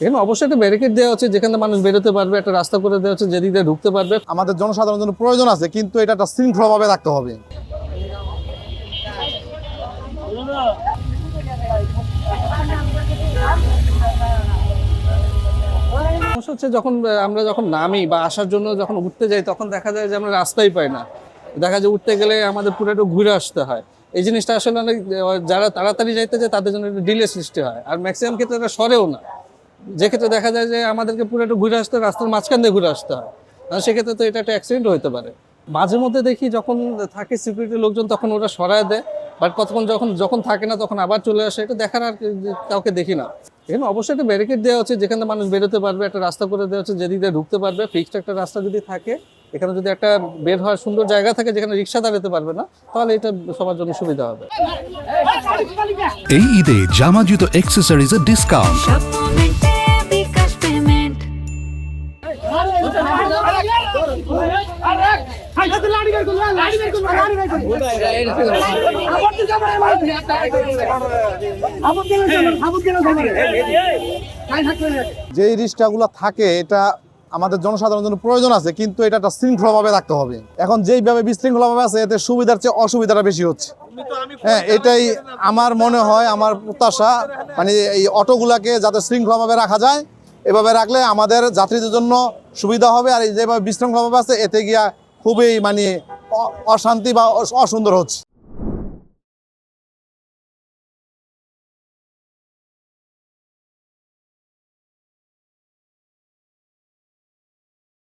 এখানে অবশ্যই একটা ব্যারিকেড দেওয়া হচ্ছে যেখানে মানুষ বেরোতে পারবে একটা রাস্তা করে দেওয়া হচ্ছে যেদিক দিয়ে ঢুকতে পারবে। আমাদের জনসাধারণের জন্য প্রয়োজন আছে কিন্তু এটা একটা শৃঙ্খলাভাবে রাখতে হবে। সমস্যা হচ্ছে যখন আমরা যখন নামি বা আসার জন্য যখন উঠতে যাই তখন দেখা যায় যে আমরা রাস্তাই পাই না। দেখা যায় উঠতে গেলে আমাদের পুরো একটু ঘুরে আসতে হয়। এই জিনিসটা আসলে অনেক, যারা তাড়াতাড়ি যাইতে যায় তাদের জন্য একটু ডিলে সৃষ্টি হয়। আর ম্যাক্সিমাম ক্ষেত্রে এটা সরেও না। যে ক্ষেত্রে দেখা যায় যে আমাদেরকে পুরো একটু ঘুরে আসতে, রাস্তার মাঝখান দিয়ে ঘুরে আসতে হয়। আর সেক্ষেত্রে তো এটা একটা অ্যাক্সিডেন্ট হতে পারে। মাঝে মধ্যে দেখি যখন থাকে সিকিউরিটি লোকজন, তখন ওরা সরায় দেয়। বাট কতক্ষণ যখন যখন থাকে না, তখন আবার চলে আসে। এটা দেখার আর কাউকে দেখি না। এখানে অবশ্যই একটা ব্যারিকেড দেওয়া হচ্ছে যেখানে মানুষ বেরোতে পারবে, একটা রাস্তা করে দেওয়া হচ্ছে যেদিক ঢুকতে পারবে ফিক্সড একটা রাস্তা যদি থাকে এখানে যদি একটা বের হওয়ার সুন্দর জায়গা থাকে যেখানে রিক্সা দাঁড়াতে পারবে না তাহলে এটা সবার জন্য সুবিধা হবে। এই ঈদে জামা জুতো অ্যাক্সেসরিজের ডিসকাউন্ট যে রিক্সাগুলো থাকে এটা আমাদের জনসাধারণের জন্য প্রয়োজন আছে, কিন্তু এটা একটা শৃঙ্খলাভাবে রাখতে হবে। এখন যেইভাবে বিশৃঙ্খলাভাবে আছে, এতে সুবিধার চেয়ে অসুবিধাটা বেশি হচ্ছে। হ্যাঁ এটাই আমার মনে হয়, আমার প্রত্যাশা মানে এই অটোগুলাকে যাতে শৃঙ্খলাভাবে রাখা যায়, এভাবে রাখলে আমাদের যাত্রীদের জন্য সুবিধা হবে, আর এই যেভাবে বিশৃঙ্খলাভাবে আছে, এতে গিয়া খুবই মানে অশান্তি বা অস- অসুন্দর হচ্ছে।